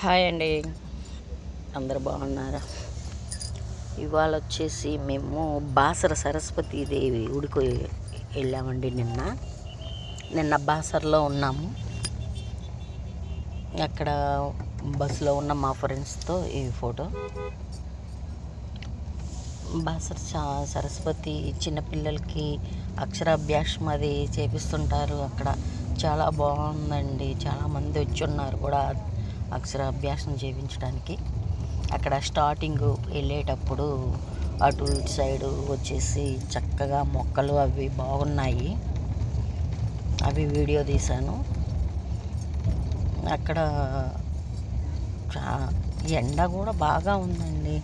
Hi అండి. అందరు బాగున్నారా? ఇవాళ వచ్చేసి మేము బాసర సరస్వతి దేవి వెళ్ళామండి నిన్న. నిన్న బాసరలో ఉన్నాము. అక్కడ బస్సులో ఉన్న మా ఫ్రెండ్స్తో ఈ ఫోటో. బాసర చా సరస్వతి చిన్నపిల్లలకి అక్షరాభ్యాసం అది చేపిస్తుంటారు. అక్కడ చాలా బాగుందండి. చాలామంది వచ్చి ఉన్నారు కూడా. అక్షరాభ్యాసం చేయించడానికి. అక్కడ స్టార్టింగ్ వెళ్ళేటప్పుడు అటు ఇటు సైడు వచ్చేసి చక్కగా మొక్కలు అవి బాగున్నాయి. అవి వీడియో తీశాను. అక్కడ ఎండ కూడా బాగా ఉందండి.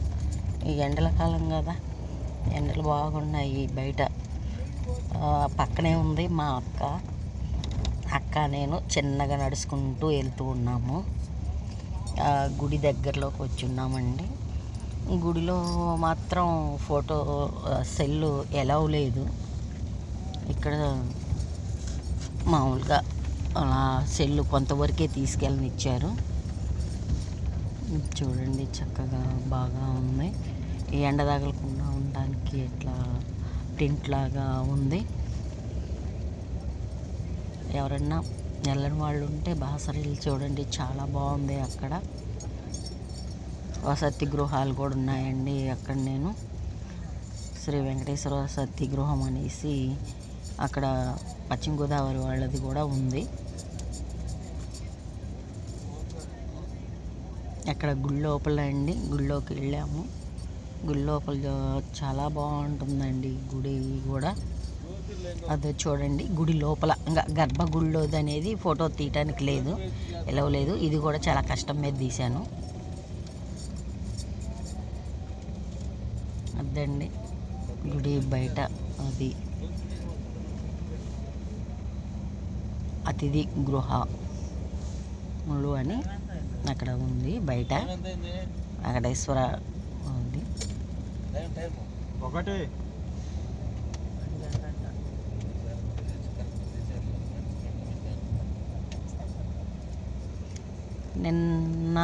ఈ ఎండల కాలం కదా ఎండలు బాగున్నాయి బయట. పక్కనే ఉంది మా అక్క. అక్క నేను చిన్నగా నడుచుకుంటూ వెళ్తూ ఉన్నాము. గుడి దగ్గరలోకి వచ్చి ఉన్నామండి గుడిలో మాత్రం ఫోటో సెల్లు ఎలవ్ లేదు. ఇక్కడ మామూలుగా అలా సెల్లు కొంతవరకే తీసుకెళ్ళనిచ్చారు. చూడండి చక్కగా బాగా ఉంది. ఈ ఎండ తగలకుండా ఉండడానికి ఇట్లా టెంట్ లాగా ఉంది. ఎవరన్నా వెళ్ళని వాళ్ళు ఉంటే బాసరీలు చూడండి చాలా బాగుంది అక్కడ. వసతి గృహాలు కూడా ఉన్నాయండి అక్కడ నేను. శ్రీ వెంకటేశ్వర వసతి గృహం అనేసి అక్కడ పశ్చిమ గోదావరి వాళ్ళది కూడా ఉంది. అక్కడ గుడి లోపల అండి గుడిలోకి వెళ్ళాము. గుడి లోపల చాలా బాగుంటుందండి గుడి కూడా. అది చూడండి గుడి లోపల. ఇంకా గర్భగుడిలోది అనేది ఫోటో తీయటానికి లేదు ఎలా లేదు. ఇది కూడా చాలా కష్టం మీద తీశాను. అదండి గుడి బయట అది. అతిథి గృహ ముళ్ళు అని అక్కడ ఉంది బయట. వెంకటేశ్వర ఉంది. ఒకటి. నిన్న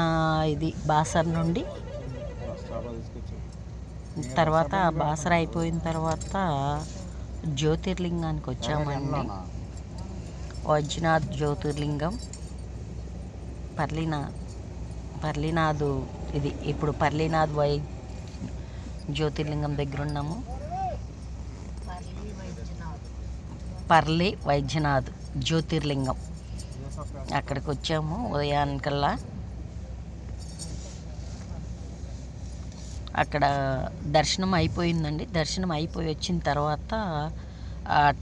ఇది బాసర్ నుండి. తర్వాత బాసర అయిపోయిన తర్వాత జ్యోతిర్లింగానికి వచ్చామండి. వైద్యనాథ్ జ్యోతిర్లింగం. పర్లీనాథ్ పర్లీనాథ్ ఇది. ఇప్పుడు పర్లీనాథ్ వై జ్యోతిర్లింగం దగ్గర ఉన్నాము పర్లి వైద్యనాథ్ జ్యోతిర్లింగం. అక్కడికి వచ్చాము ఉదయానికల్లా. అక్కడ దర్శనం అయిపోయిందండి. దర్శనం అయిపోయి వచ్చిన తర్వాత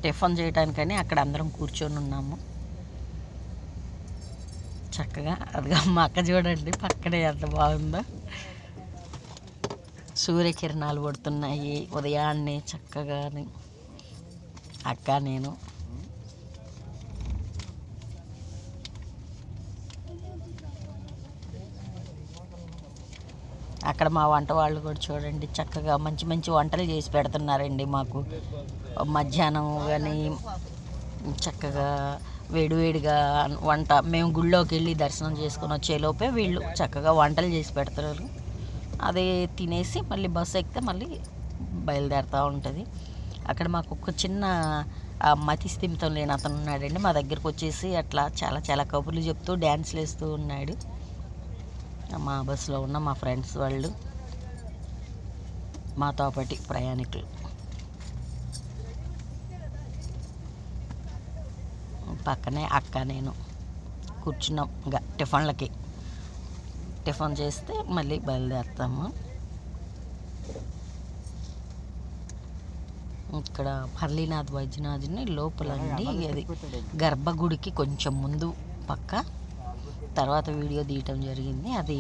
టిఫిన్ చేయడానికని అక్కడ అందరం కూర్చొని ఉన్నాము. చక్కగా అదిగా మా అక్క చూడండి పక్కనే ఎంత బాగుందో. సూర్యకిరణాలు పడుతున్నాయి ఉదయాన్నే చక్కగా అక్క నేను అక్కడ మా వంట వాళ్ళు కూడా చూడండి చక్కగా మంచి మంచి వంటలు చేసి పెడుతున్నారండి మాకు. మధ్యాహ్నం కానీ చక్కగా వేడివేడిగా వంట మేము గుళ్ళోకి వెళ్ళి దర్శనం చేసుకొని వచ్చేలోపే వీళ్ళు చక్కగా వంటలు చేసి పెడతారు అదే తినేసి మళ్ళీ బస్సు ఎక్కితే మళ్ళీ బయలుదేరుతూ ఉంటుంది. అక్కడ మాకు ఒక చిన్న మతి స్థిమితం లేని అతను ఉన్నాడండి. మా దగ్గరకు వచ్చేసి అట్లా చాలా చాలా కబుర్లు చెప్తూ డ్యాన్స్లు వేస్తూ ఉన్నాడు. మా బస్సులో ఉన్న మా ఫ్రెండ్స్ వాళ్ళు మాతో పాటి ప్రయాణికులు. పక్కనే అక్క నేను కూర్చున్నాం ఇంకా టిఫిన్లకి. టిఫిన్ చేస్తే మళ్ళీ బయలుదేరుతాము. ఇక్కడ పర్లీనాథ్ వైద్యనాథ్ని లోపలండి అది గర్భగుడికి కొంచెం ముందు పక్క. తర్వాత వీడియో తీయటం జరిగింది. అది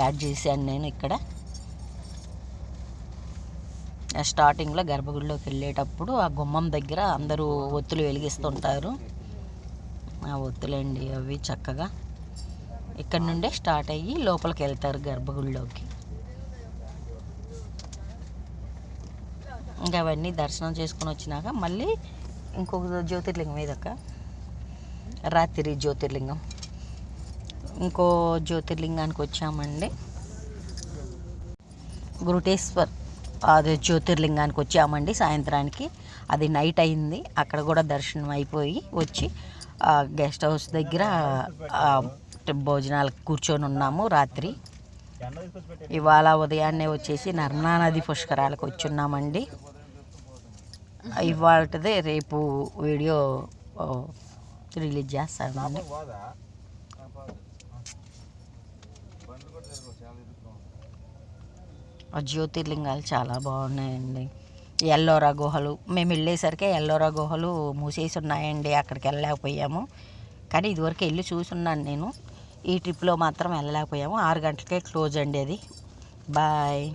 యాడ్ చేశాను నేను ఇక్కడ. ఆ స్టార్టింగ్లో గర్భగుడిలోకి వెళ్ళేటప్పుడు ఆ గుమ్మం దగ్గర అందరూ ఒత్తులు వెలిగిస్తుంటారు. ఆ ఒత్తులండి అవి చక్కగా ఇక్కడ నుండే స్టార్ట్ అయ్యి లోపలికి వెళ్తారు గర్భగుడిలోకి. ఇంకా అవన్నీ దర్శనం చేసుకొని వచ్చినాక మళ్ళీ ఇంకొక జ్యోతిర్లింగం ఏదక్క? రాత్రి జ్యోతిర్లింగం. ఇంకో జ్యోతిర్లింగానికి వచ్చామండి. గురుటేశ్వర్ అదే జ్యోతిర్లింగానికి వచ్చామండి సాయంత్రానికి. అది నైట్ అయింది. అక్కడ కూడా దర్శనం అయిపోయి వచ్చి గెస్ట్ హౌస్ దగ్గర భోజనాలు భోజనాలకు కూర్చొని ఉన్నాము రాత్రి. ఇవాళ ఉదయాన్నే వచ్చేసి నర్మదా నది పుష్కరాలకు వచ్చున్నామండి. ఇవాళదే రేపు వీడియో రిలీజ్ చేస్తాను జ్యోతిర్లింగాలు చాలా బాగున్నాయండి. ఎల్లోరా గుహలు. మేము వెళ్ళేసరికి ఎల్లోరా గుహలు మూసేసి ఉన్నాయండి అక్కడికి వెళ్ళలేకపోయాము. కానీ ఇదివరకు వెళ్ళి చూసున్నాను నేను. ఈ ట్రిప్లో మాత్రం వెళ్ళలేకపోయాము. ఆరు గంటలకే క్లోజ్ అండి అది. బాయ్.